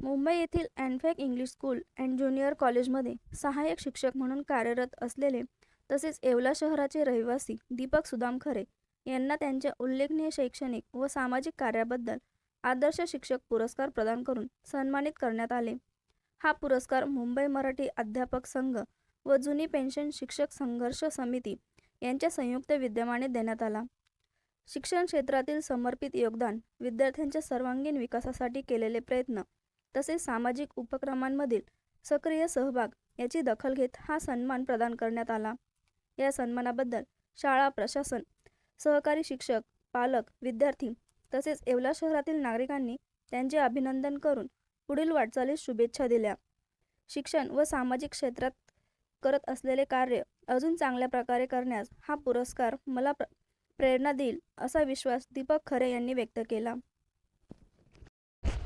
मुंबई येथील अँडफॅक English school and junior कॉलेजमध्ये सहाय्यक शिक्षक म्हणून कार्यरत असलेले तसेच येवला शहराचे रहिवासी दीपक सुदाम खरे यांना त्यांच्या उल्लेखनीय शैक्षणिक व सामाजिक कार्याबद्दल आदर्श शिक्षक पुरस्कार प्रदान करून सन्मानित करण्यात आले. हा पुरस्कार मुंबई मराठी अध्यापक संघ व जुनी पेन्शन शिक्षक संघर्ष समिती यांच्या संयुक्त विद्यमाने देण्यात आला. शिक्षण क्षेत्रातील समर्पित योगदान विद्यार्थ्यांच्या सर्वांगीण विकासासाठी केलेले प्रयत्न तसेच सामाजिक उपक्रमांमधील सक्रिय सहभाग याची दखल घेत हा सन्मान प्रदान करण्यात आला. या सन्मानाबद्दल शाळा प्रशासन सहकारी शिक्षक पालक विद्यार्थी तसेच येवला शहरातील नागरिकांनी त्यांचे अभिनंदन करून पुढील वाटचालीस शुभेच्छा दिल्या. शिक्षण व सामाजिक क्षेत्रात करत असलेले कार्य अजून चांगल्या प्रकारे करण्यास हा पुरस्कार मला प्र प्रेरणा देईल असा विश्वास दीपक खरे यांनी व्यक्त केला.